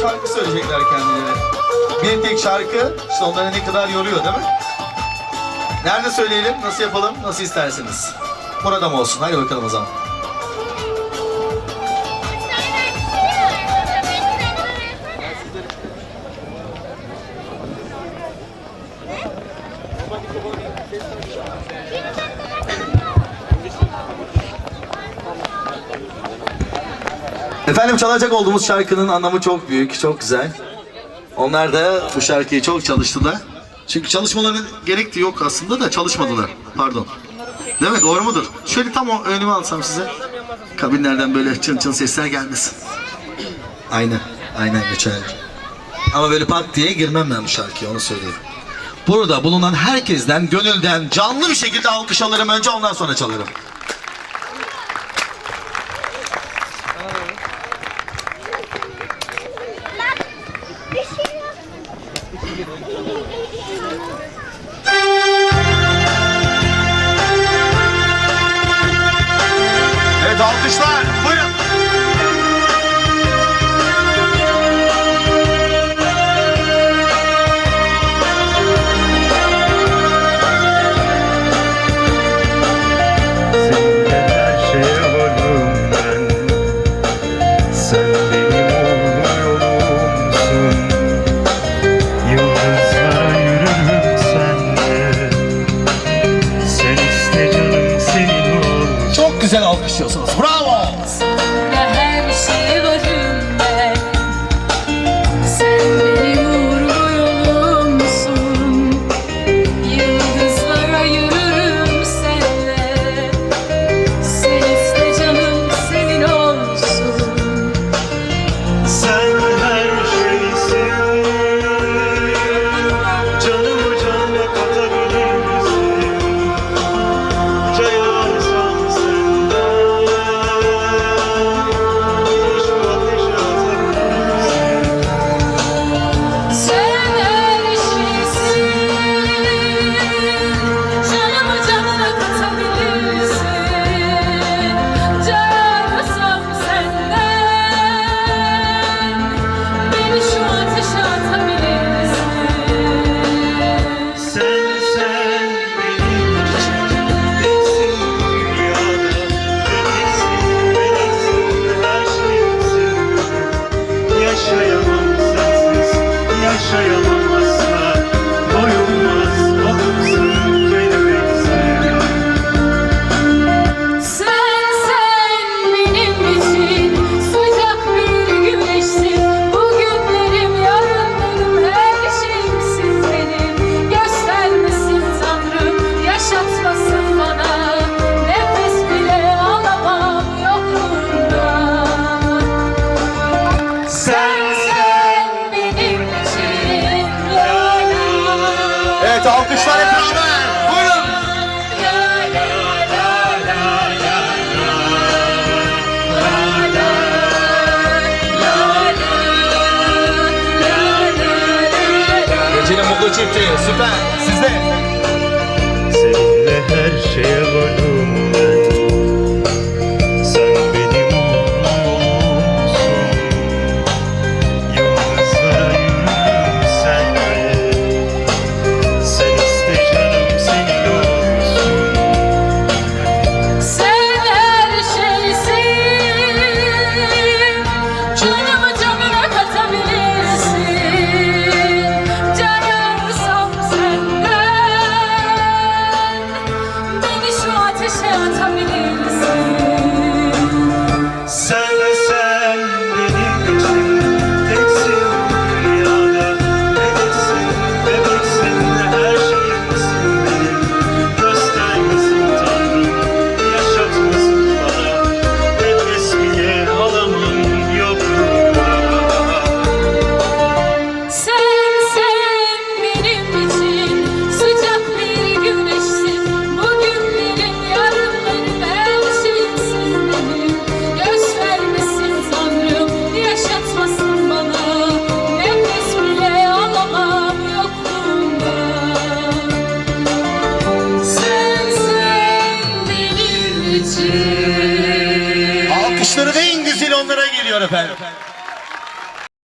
şarkı söyleyecekler kendileri. Bir tek şarkı işte onları ne kadar yoruyor değil mi? Nerede söyleyelim? Nasıl yapalım? Nasıl isterseniz. Burada mı olsun? Hadi bakalım o zaman. Efendim çalacak olduğumuz şarkının anlamı çok büyük, çok güzel. Onlar da bu şarkıyı çok çalıştılar. Çünkü çalışmaları gerekti yok aslında da çalışmadılar. Pardon. Değil mi? Doğru mudur? Şöyle tam o önüme alsam size. Kabinlerden böyle çın çın sesler gelmesin. Aynen. Aynen geçer. Ama böyle pat diye girmem ben bu şarkıya onu söyleyeyim. Burada bulunan herkesten gönülden canlı bir şekilde alkış alırım önce ondan sonra çalarım. Çifti. Süper. Sizde. Seninle her şeye için Alkışların en güzeli onlara geliyor efendim.